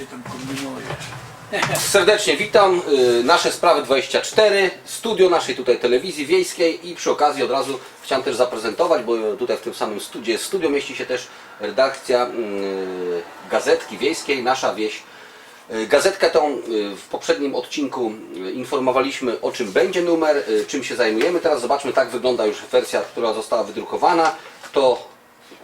ty tam? Serdecznie witam. y, Nasze Sprawy 24, studio naszej tutaj telewizji wiejskiej i przy okazji od razu chciałem też zaprezentować, bo tutaj w tym samym studiu jest studio, mieści się też redakcja y, Gazetki Wiejskiej, Nasza Wieś. Y, Gazetkę tą w poprzednim odcinku informowaliśmy o czym będzie numer, czym się zajmujemy. Teraz zobaczmy, tak wygląda już wersja, która została wydrukowana. To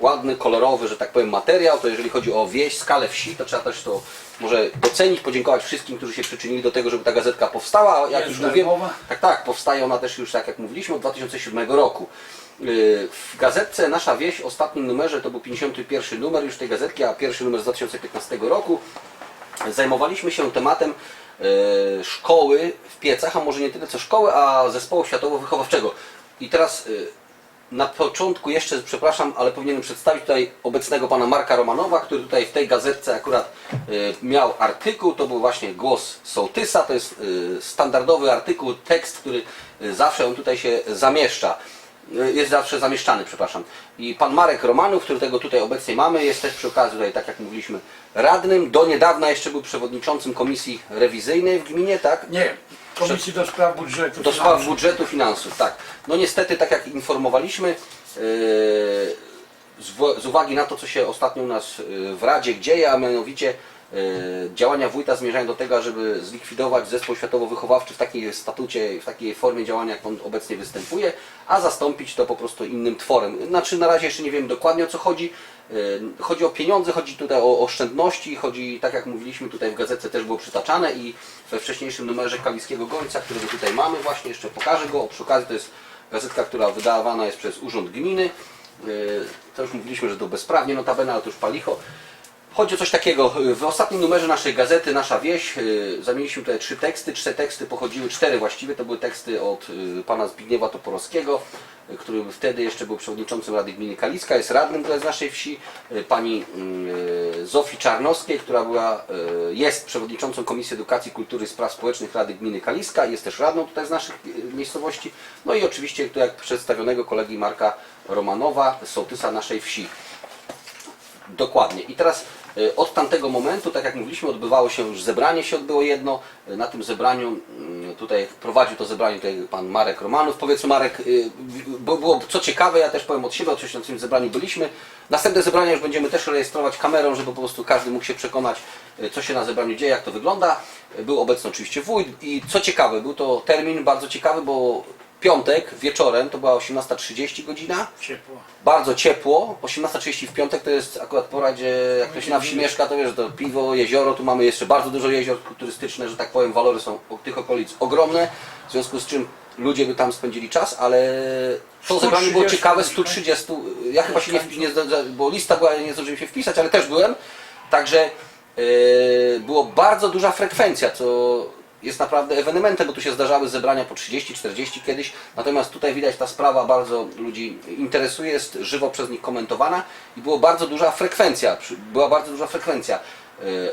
ładny, kolorowy, że tak powiem, materiał, to jeżeli chodzi o wieś, skalę wsi, to trzeba też to może docenić, podziękować wszystkim, którzy się przyczynili do tego, żeby ta gazetka powstała. Jak już mówiłem, tak, tak, powstaje ona też już, tak jak mówiliśmy, od 2007 roku. Yy, W gazetce Nasza Wieś, ostatnim numerze, to był 51 numer już tej gazetki, a pierwszy numer z 2015 roku, zajmowaliśmy się tematem e, szkoły w Piecach, a może nie tyle co szkoły, a zespołu światowo-wychowawczego. I teraz e, na początku jeszcze, przepraszam, ale powinienem przedstawić tutaj obecnego pana Marka Romanowa, który tutaj w tej gazetce akurat e, miał artykuł, to był właśnie głos Sołtysa, to jest e, standardowy artykuł, tekst, który e, zawsze on tutaj się zamieszcza jest zawsze zamieszczany, przepraszam. I pan Marek Romanów, którego tutaj obecnie mamy, jest też przy okazji tutaj, tak jak mówiliśmy, radnym. Do niedawna jeszcze był przewodniczącym komisji rewizyjnej w gminie, tak? Nie, Komisji do Spraw Budżetu. Do spraw budżetu finansów, tak. No niestety, tak jak informowaliśmy, yy, z, uwagi na to, co się ostatnio u nas yy, w Radzie dzieje, a mianowicie działania wójta zmierzają do tego, żeby zlikwidować zespół światowo-wychowawczy w takiej statucie, w takiej formie działania, jak on obecnie występuje, a zastąpić to po prostu innym tworem. Znaczy na razie jeszcze nie wiem dokładnie o co chodzi. Yy, Chodzi o pieniądze, chodzi tutaj o oszczędności, chodzi, tak jak mówiliśmy, tutaj w gazetce też było przytaczane i we wcześniejszym numerze Kaliskiego Gońca, którego tutaj mamy właśnie, jeszcze pokażę go. Przy okazji to jest gazetka, która wydawana jest przez Urząd Gminy. Yy, To już mówiliśmy, że to bezprawnie notabene, ale to już palicho. Chodzi o coś takiego. W ostatnim numerze naszej gazety Nasza Wieś yy, zamieniliśmy tutaj trzy teksty. Trzy teksty pochodziły, cztery właściwie, to były teksty od yy, pana Zbigniewa Toporowskiego, yy, który wtedy jeszcze był przewodniczącym Rady Gminy Kaliska, jest radnym z naszej wsi. Pani Zofii Czarnowskiej, która była, jest przewodniczącą Komisji Edukacji, Kultury i Spraw Społecznych Rady Gminy Kaliska, jest też radną tutaj z naszych miejscowości. No i oczywiście jak przedstawionego kolegi Marka Romanowa, sołtysa naszej wsi. Dokładnie. I teraz y, od tamtego momentu, tak jak mówiliśmy, odbywało się już zebranie, się odbyło jedno. Y, Na tym zebraniu mm, tutaj prowadził to zebranie tutaj pan Marek Romanów. Powiedzmy Marek, y, bo było co ciekawe, ja też powiem od siebie, oczywiście na tym zebraniu byliśmy. Następne zebrania już będziemy też rejestrować kamerą, żeby po prostu każdy mógł się przekonać, co się na zebraniu dzieje, jak to wygląda. Był obecny oczywiście wójt i co ciekawe, był to termin bardzo ciekawy, bo piątek wieczorem, to była 18.30 godzina, Ciepło. bardzo ciepło. 18.30 w piątek to jest akurat pora, gdzie jak ktoś na wsi mieszka, to wiesz, to piwo, jezioro, tu mamy jeszcze bardzo dużo jezior turystyczne, że tak powiem, walory są tych okolic ogromne, w związku z czym ludzie by tam spędzili czas, ale to zebranie było 130 ciekawe, 130, ja chyba się nie, nie bo lista była, nie zdążyłem się wpisać, ale też byłem, także yy, było bardzo duża frekwencja, co jest naprawdę ewenementem, bo tu się zdarzały zebrania po 30-40 kiedyś, natomiast tutaj widać ta sprawa bardzo ludzi interesuje, jest żywo przez nich komentowana i było bardzo duża frekwencja, była bardzo duża frekwencja.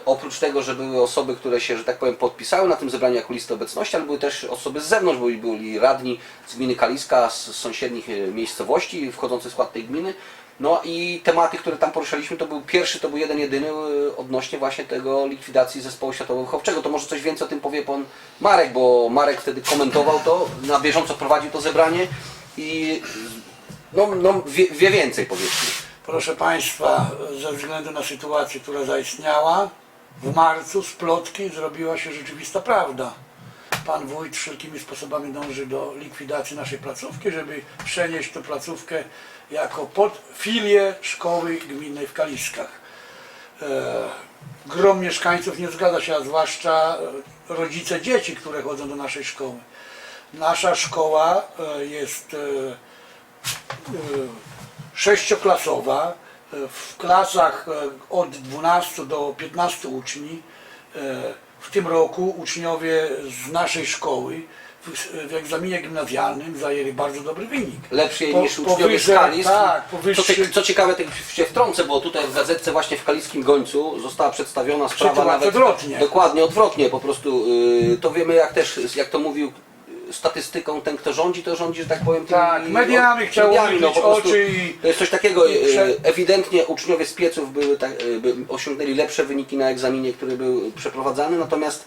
Oprócz tego, że były osoby, które się, że tak powiem, podpisały na tym zebraniu jako listy obecności, ale były też osoby z zewnątrz, byli, byli radni z gminy Kaliska, z sąsiednich yy, miejscowości wchodzących w skład tej gminy. No i tematy, które tam poruszaliśmy, to był pierwszy, to był jeden jedyny yy, odnośnie właśnie tego likwidacji zespołu światowo-wychowczego. To może coś więcej o tym powie pan Marek, bo Marek wtedy komentował to, na bieżąco prowadził to zebranie i no, no wie, wie więcej powiedzmy. Proszę Państwa, ze względu na sytuację, która zaistniała, w marcu z plotki zrobiła się rzeczywista prawda. Pan wójt wszelkimi sposobami dąży do likwidacji naszej placówki, żeby przenieść tę placówkę jako pod filię szkoły gminnej w Kaliskach. E, grom mieszkańców nie zgadza się, a zwłaszcza e, rodzice dzieci, które chodzą do naszej szkoły. Nasza szkoła e, jest sześcioklasowa. W klasach od 12 do 15 uczni. E, W tym roku uczniowie z naszej szkoły w, egzaminie gimnazjalnym zajęli bardzo dobry wynik. lepszy Po- niż uczniowie z Kalisk. tak, co, powyższy- cie- co ciekawe, tak się wtrącę, bo tutaj w gazetce właśnie w Kaliskim Gońcu została przedstawiona sprawa Sytuacja nawet odwrotnie. dokładnie odwrotnie, po prostu yy, to wiemy jak też, jak to mówił statystyką, ten kto rządzi, to rządzi, że tak powiem, tymi- Tak, mediami chciał mediami, umyć po prostu oczy i- To jest coś takiego, i e, prze- ewidentnie uczniowie z pieców były tak, e, by, osiągnęli lepsze wyniki na egzaminie, który był przeprowadzany, natomiast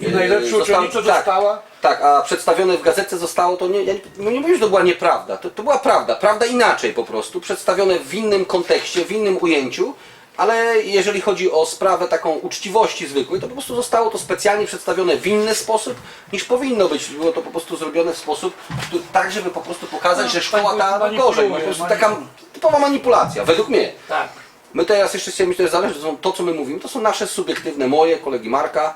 I e, najlepsza uczennica tak, została? tak, a przedstawione w gazecie zostało, to nie, ja nie, no nie mówię, że to była nieprawda, to, to była prawda, prawda inaczej po prostu, przedstawione w innym kontekście, w innym ujęciu, ale jeżeli chodzi o sprawę taką uczciwości zwykłej, to po prostu zostało to specjalnie przedstawione w inny sposób niż powinno być. Było to po prostu zrobione w sposób tu- tak, żeby po prostu pokazać, No, że szkoła ta gorzej. Po prostu taka typowa manipulacja, według mnie. Tak. My teraz jeszcze chcemy, to jest zależy, to co my mówimy, to są nasze subiektywne, moje, kolegi Marka,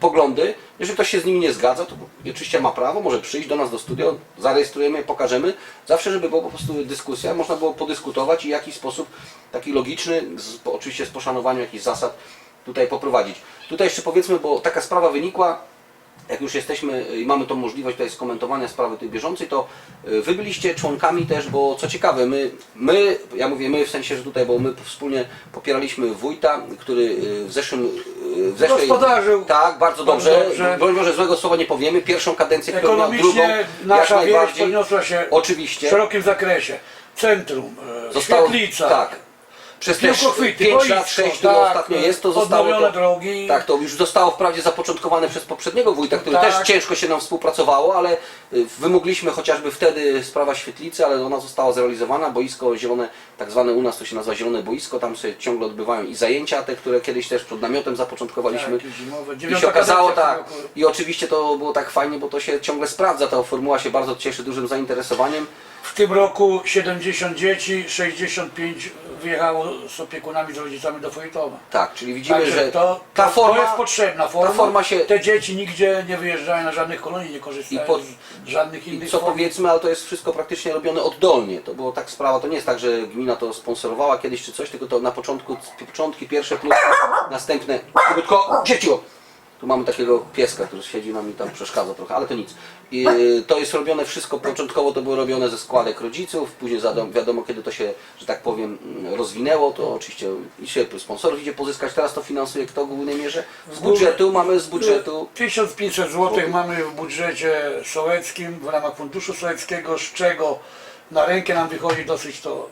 poglądy. Jeżeli ktoś się z nimi nie zgadza, to oczywiście ma prawo, może przyjść do nas do studia, zarejestrujemy, pokażemy. Zawsze, żeby była po prostu dyskusja, można było podyskutować i w jakiś sposób taki logiczny, z, oczywiście z poszanowaniem jakichś zasad tutaj poprowadzić. Tutaj jeszcze powiedzmy, bo taka sprawa wynikła, jak już jesteśmy i mamy tą możliwość tutaj skomentowania sprawy tej bieżącej, to y, wy byliście członkami też, bo co ciekawe, my, my, ja mówię my w sensie, że tutaj, bo my wspólnie popieraliśmy wójta, który y, w zeszłym, y, w zeszłej... Gospodarzył. Tak, bardzo dobrze. dobrze. Broń Boże, złego słowa nie powiemy. Pierwszą kadencję, którą miał drugą, Ekonomicznie nasza wieś najbardziej. podniosła się w Oczywiście. szerokim zakresie. Centrum, e, Zostało, świetlica, tak. Przez te Piłkochwyty, 5 boisko, lat, 6, które tak, ostatnio jest, to zostało odnowione to, drogi. Tak, to już zostało wprawdzie zapoczątkowane przez poprzedniego wójta, który Tak. też ciężko się nam współpracowało, ale y, wymogliśmy chociażby wtedy sprawa świetlicy, ale ona została zrealizowana. Boisko zielone, tak zwane u nas to się nazywa zielone boisko, tam się ciągle odbywają i zajęcia, te, które kiedyś też przed namiotem zapoczątkowaliśmy. Tak, zimowe. I Dziewiąta się okazało kadencja tak. w tym roku. I oczywiście to było tak fajnie, bo to się ciągle sprawdza. Ta formuła się bardzo cieszy dużym zainteresowaniem. W tym roku 70 dzieci, 65 wyjechało z opiekunami, z rodzicami do Fojtowa. Tak, czyli widzimy, Także że to, ta to, forma. to jest potrzebna forma. forma się- Te dzieci nigdzie nie wyjeżdżają na żadnych kolonii, nie korzystają I po- z żadnych I innych co form. powiedzmy, ale to jest wszystko praktycznie robione oddolnie. To było tak sprawa, to nie jest tak, że gmina to sponsorowała kiedyś czy coś, tylko to na początku, początki pierwsze plus następne. Tylko dzieciu! Tu mamy takiego pieska, który siedzi nam i tam przeszkadza trochę, ale to nic. I, y, to jest robione wszystko, początkowo to było robione ze składek rodziców, później wiadomo kiedy to się, że tak powiem, mm, rozwinęło, to oczywiście się sponsorów idzie pozyskać, teraz to finansuje kto w głównej mierze? Z budżetu, mamy z budżetu 1500 zł mamy w budżecie sołeckim w ramach funduszu sołeckiego, z czego na rękę nam wychodzi dosyć to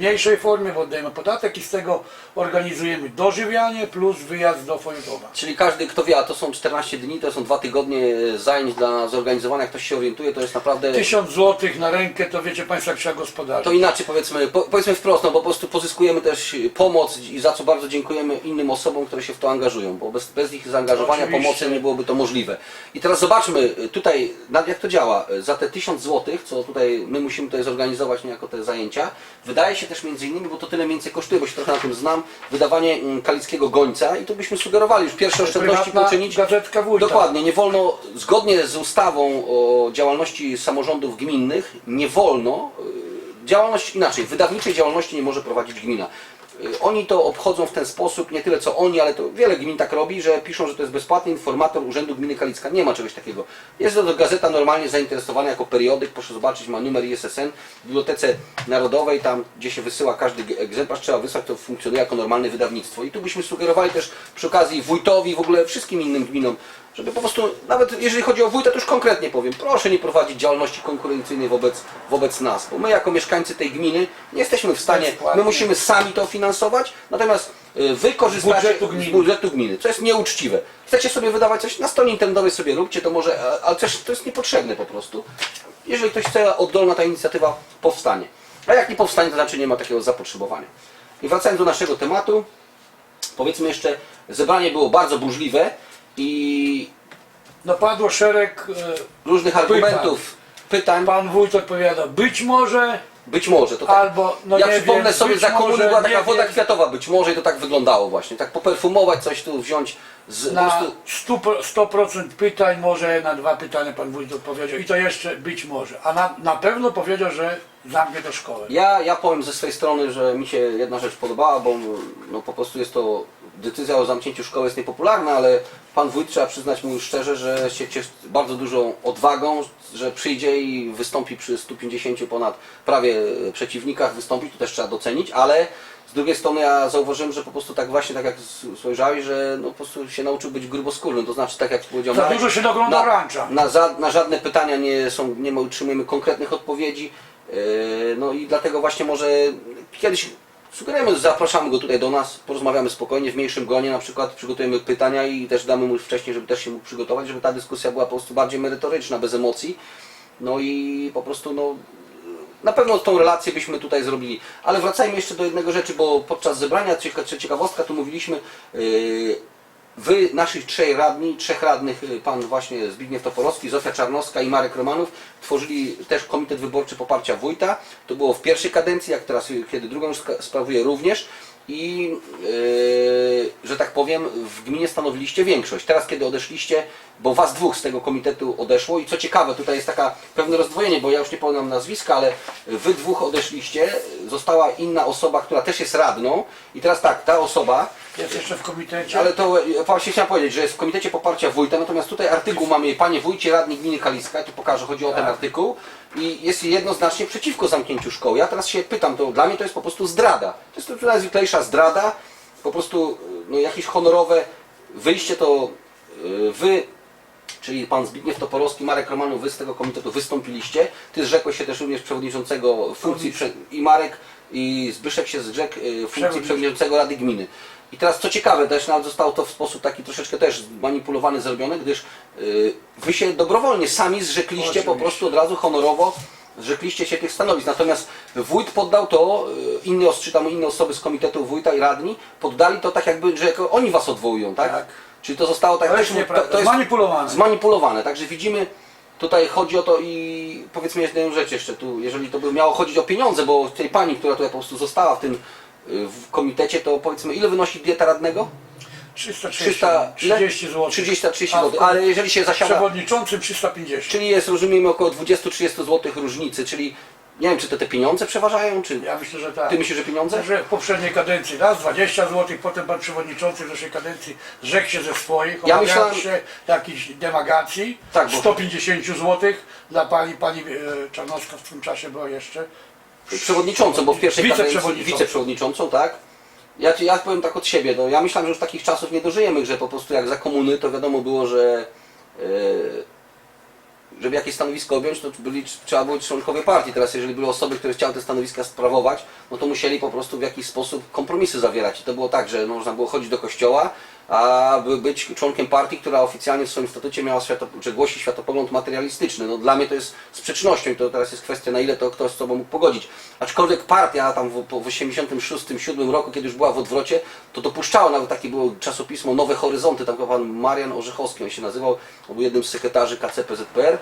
mniejszej formie, bo oddajemy podatek i z tego organizujemy dożywianie plus wyjazd do Fojtowa. Czyli każdy, kto wie, a to są 14 dni, to są dwa tygodnie e, zajęć dla zorganizowania, jak ktoś się orientuje, to jest naprawdę... 1000 zł na rękę to wiecie Państwo jak trzeba gospodarzyć. To inaczej powiedzmy, po, powiedzmy wprost, no bo po prostu pozyskujemy też pomoc i za co bardzo dziękujemy innym osobom, które się w to angażują, bo bez, bez ich zaangażowania, Oczywiście. pomocy nie byłoby to możliwe. I teraz zobaczmy y, tutaj, jak to działa. Za te 1000 zł, co tutaj my musimy tutaj zorganizować niejako te zajęcia, wydaje się też między innymi, bo to tyle więcej kosztuje, bo się trochę na tym znam, wydawanie mm, kalickiego gońca i tu byśmy sugerowali już pierwsze oszczędności Prywatna poczynić. gazetka wójta. Dokładnie, nie wolno, zgodnie z ustawą o działalności samorządów gminnych, nie wolno, y, działalność inaczej, wydawniczej działalności nie może prowadzić gmina. Y, Oni to obchodzą w ten sposób, nie tyle co oni, ale to wiele gmin tak robi, że piszą, że to jest bezpłatny informator Urzędu Gminy Kalicka. Nie ma czegoś takiego. Jest to gazeta normalnie zainteresowana jako periodyk, proszę zobaczyć, ma numer ISSN w Bibliotece Narodowej, tam gdzie się wysyła każdy egzemplarz, trzeba wysłać, to funkcjonuje jako normalne wydawnictwo. I tu byśmy sugerowali też przy okazji wójtowi, w ogóle wszystkim innym gminom, żeby po prostu, nawet jeżeli chodzi o wójta, to już konkretnie powiem, proszę nie prowadzić działalności konkurencyjnej wobec, wobec nas, bo my jako mieszkańcy tej gminy nie jesteśmy w stanie, my musimy sami to finansować, natomiast y, wy korzystacie budżetu gminy. z budżetu gminy, co jest nieuczciwe. Chcecie sobie wydawać coś na stronie internetowej sobie róbcie, to może, a- ale też to jest niepotrzebne po prostu. Jeżeli ktoś chce, oddolna ta inicjatywa powstanie. A jak nie powstanie, to znaczy nie ma takiego zapotrzebowania. I wracając do naszego tematu, powiedzmy jeszcze, zebranie było bardzo burzliwe i No padło szereg, e, różnych argumentów, pytań. pan wójt odpowiada, być może, Być może to tak. albo no ja nie przypomnę wiem, sobie, być za komuny może, była taka nie woda wiem. kwiatowa, być może i to tak wyglądało właśnie. Tak poperfumować coś tu, wziąć z po Na prostu 100%, 100% pytań może na dwa pytania pan wójt odpowiedział i to jeszcze być może. A na, na pewno powiedział, że zamknie to szkołę. Ja, ja powiem ze swojej strony, że mi się jedna rzecz podobała, bo no, po prostu jest to decyzja o zamknięciu szkoły jest niepopularna, ale pan wójt trzeba przyznać mu szczerze, że się cieszy bardzo dużą odwagą, że przyjdzie i wystąpi przy 150 ponad prawie e, przeciwnikach, wystąpi, to też trzeba docenić, ale z drugiej strony ja zauważyłem, że po prostu tak właśnie, tak jak spojrzałeś, że no po prostu się nauczył być gruboskórnym, to znaczy tak jak powiedział Za Marek, dużo się doglądał na, rancza. na, za, na żadne pytania nie są, nie ma, otrzymujemy konkretnych odpowiedzi. Yy, No i dlatego właśnie może kiedyś sugerujemy, zapraszamy go tutaj do nas, porozmawiamy spokojnie w mniejszym gronie, na przykład przygotujemy pytania i też damy mu wcześniej, żeby też się mógł przygotować, żeby ta dyskusja była po prostu bardziej merytoryczna, bez emocji. No i po prostu no, na pewno tą relację byśmy tutaj zrobili. Ale wracajmy jeszcze do jednego rzeczy, bo podczas zebrania, ciekawostka, tu mówiliśmy, yy, Wy, naszych trzech radni, trzech radnych, y, pan właśnie Zbigniew Toporowski, Zofia Czarnowska i Marek Romanów, tworzyli też Komitet Wyborczy Poparcia Wójta. To było w pierwszej kadencji, jak teraz, y, kiedy drugą już sprawuję również. I, yy, że tak powiem, w gminie stanowiliście większość. Teraz, kiedy odeszliście, bo was dwóch z tego komitetu odeszło i co ciekawe, tutaj jest taka pewne rozdwojenie, bo ja już nie pamiętam nazwiska, ale wy dwóch odeszliście, została inna osoba, która też jest radną i teraz tak, ta osoba Jest jeszcze w komitecie. ale to e, właśnie chciałem powiedzieć, że jest w Komitecie Poparcia Wójta, natomiast tutaj artykuł mamy Panie Wójcie Radni Gminy Kaliska, ja tu pokażę, chodzi o ten artykuł i jest jednoznacznie przeciwko zamknięciu szkoły. Ja teraz się pytam, to dla mnie to jest po prostu zdrada. To jest to najzwyklejsza zdrada, po prostu no, jakieś honorowe wyjście to e, wy czyli pan Zbigniew Toporowski, Marek Romanów, wy z tego komitetu wystąpiliście. Ty zrzekłeś się też również przewodniczącego funkcji prze, i Marek i Zbyszek się zrzekł e, funkcji Przewodniczący. przewodniczącego Rady Gminy. I teraz co ciekawe, też nawet zostało to w sposób taki troszeczkę też manipulowany zrobione, gdyż y, wy się dobrowolnie sami zrzekliście po prostu od razu honorowo zrzekliście się tych stanowisk. Natomiast wójt poddał to, y, inne, os- czy tam inne osoby z komitetu wójta i radni poddali to tak jakby, że jako oni was odwołują, tak? Tak. Czyli to zostało tak To jest też- nieprawda. Zmanipulowane. zmanipulowane. Także widzimy, tutaj chodzi o to i powiedzmy jedną rzecz jeszcze tu, jeżeli to by miało chodzić o pieniądze, bo tej pani, która tutaj po prostu została w tym w komitecie, to powiedzmy ile wynosi dieta radnego? 330, 300, ile? 30 zł. 30 zł, ale jeżeli się zasiada, Przewodniczącym 350. czyli jest rozumiemy około 20-30 zł różnicy, czyli nie wiem czy to te pieniądze przeważają, czy Ja myślę, że tak. ty myślisz, że pieniądze? Że w poprzedniej kadencji raz 20 zł, potem pan przewodniczący w zeszłej kadencji zrzekł się ze swoich, Ja myślałem- się jakichś demagacji, Tak, bo- 150 zł dla pani, pani e, Czarnowska w tym czasie była jeszcze. Przewodniczącą, bo w pierwszej kadencji Wiceprzewodniczącą. wiceprzewodniczącą, tak? Ja, ci- ja powiem tak od siebie, no, ja myślałem, że już takich czasów nie dożyjemy, że po prostu jak za komuny to wiadomo było, że e, żeby jakieś stanowisko objąć, to byli, trzeba było być członkowie partii. Teraz jeżeli były osoby, które chciały te stanowiska sprawować, no to musieli po prostu w jakiś sposób kompromisy zawierać. I to było tak, że no, można było chodzić do kościoła, a by być członkiem partii, która oficjalnie w swoim statucie miała świato, że głosi światopogląd materialistyczny. No, dla mnie to jest sprzecznością i to teraz jest kwestia, na ile to ktoś z sobą mógł pogodzić. Aczkolwiek partia tam w, w 86-7 roku, kiedy już była w odwrocie, to dopuszczała, nawet takie było czasopismo Nowe Horyzonty, tam pan Marian Orzechowski, on się nazywał, on był jednym z sekretarzy KCPZPR.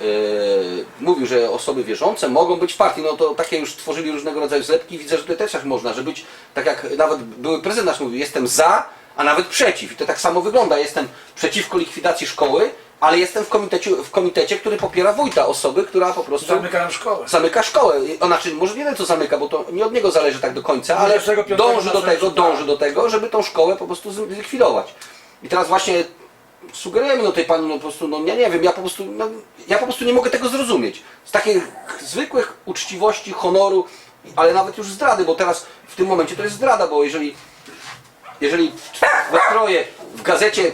Yy, mówił, że osoby wierzące mogą być w partii, no to takie już tworzyli różnego rodzaju zlepki. Widzę, że tutaj też tak można, że być, tak jak nawet były prezydent nasz mówił, jestem za, a nawet przeciw. I to tak samo wygląda. Jestem przeciwko likwidacji szkoły, ale jestem w komitecie, w komitecie który popiera wójta, osoby, która po prostu Zamykają szkołę. zamyka szkołę. Znaczy, może nie wiem co zamyka, bo to nie od niego zależy tak do końca, ale 25 dąży do tego, dąży do tego, żeby tą szkołę po prostu zlikwidować. I teraz właśnie sugerujemy no tej pani, no po prostu, no ja nie wiem, ja po prostu, no, ja po prostu nie mogę tego zrozumieć. Z takich zwykłych uczciwości, honoru, ale nawet już zdrady, bo teraz w tym momencie to jest zdrada, bo jeżeli jeżeli we troje w gazecie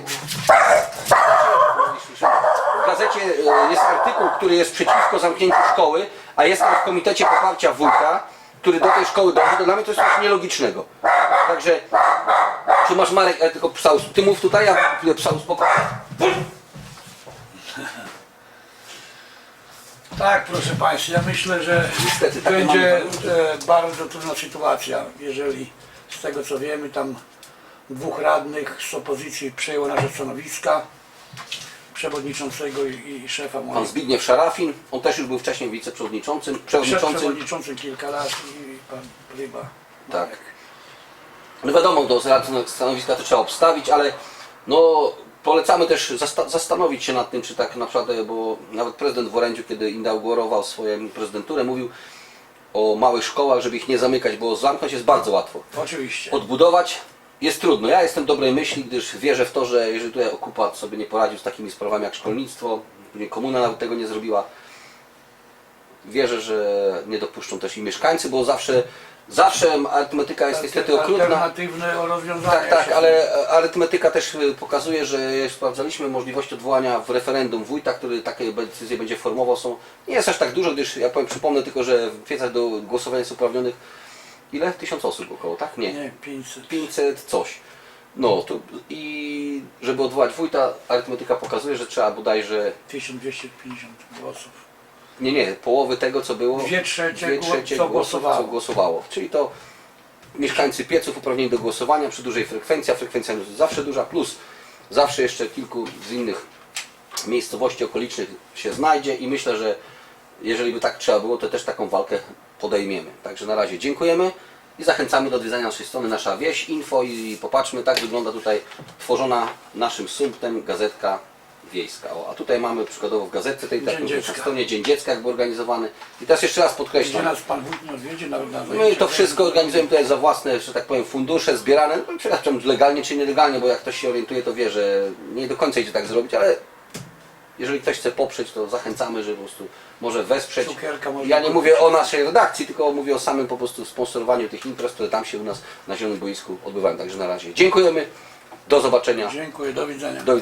w gazecie e, jest artykuł, który jest przeciwko zamknięciu szkoły, a jestem w komitecie poparcia wójta, który do tej szkoły dąży, to dla mnie to jest coś nielogicznego. Także, czy masz Marek, e, tylko psał, ty mów tutaj, ja chwilę spokojnie. Tak, proszę Państwa, ja myślę, że Niestety, takie będzie e, bardzo trudna sytuacja, jeżeli z tego co wiemy, tam dwóch radnych z opozycji przejęło nasze stanowiska, przewodniczącego i, i szefa Pan mojego. Zbigniew Szarafin, on też już był wcześniej wiceprzewodniczącym, przewodniczącym. Przewodniczący kilka lat i pan Ryba. Tak. No wiadomo, do stanowiska to trzeba obstawić, ale no polecamy też zasta- zastanowić się nad tym, czy tak naprawdę, bo nawet prezydent w orędziu, kiedy inaugurował swoją prezydenturę, mówił o małych szkołach, żeby ich nie zamykać, bo zamknąć jest bardzo łatwo. Oczywiście. Odbudować jest trudno. Ja jestem dobrej myśli, gdyż wierzę w to, że jeżeli tutaj okupat sobie nie poradził z takimi sprawami jak szkolnictwo, komuna nawet tego nie zrobiła, wierzę, że nie dopuszczą też i mieszkańcy, bo zawsze, zawsze arytmetyka jest niestety okrutna. Alternatywne rozwiązania. Tak, tak, ale arytmetyka też pokazuje, że sprawdzaliśmy możliwość odwołania w referendum wójta, który takie decyzje będzie formował. Są, nie jest aż tak dużo, gdyż ja powiem, przypomnę tylko, że w piecach do głosowania jest uprawnionych ile? Tysiąc osób około, tak? Nie. Nie, 500. 500 coś. No to i żeby odwołać wójta, arytmetyka pokazuje, że trzeba bodajże 1250 głosów. nie, nie, połowy tego co było. Dwie trzecie dwie trzecie co głosów, głosowało. co głosowało. Czyli to mieszkańcy pieców uprawnieni do głosowania przy dużej frekwencji, a frekwencja jest zawsze duża, plus zawsze jeszcze kilku z innych miejscowości okolicznych się znajdzie i myślę, że jeżeli by tak trzeba było, to też taką walkę podejmiemy. Także na razie dziękujemy i zachęcamy do odwiedzania naszej strony Nasza Wieś Info i popatrzmy, tak wygląda tutaj tworzona naszym sumptem gazetka wiejska. O, a tutaj mamy przykładowo w gazetce tej tak na stronie Dzień Dziecka jakby organizowany. I teraz jeszcze raz Gdzie podkreślam, nas Pan Wójt nie odwiedzi nawet na My zajęcia to wszystko organizujemy tutaj za własne, że tak powiem, fundusze zbierane, no, przepraszam, legalnie czy nielegalnie, bo jak ktoś się orientuje, to wie, że nie do końca idzie tak zrobić, ale jeżeli ktoś chce poprzeć, to zachęcamy, że po prostu może wesprzeć. Cukierka można Ja nie mówię o naszej redakcji, tylko mówię o samym po prostu sponsorowaniu tych imprez, które tam się u nas na Zielonym Boisku odbywają. Także na razie dziękujemy, do zobaczenia, Dziękuję, do widzenia. do widzenia.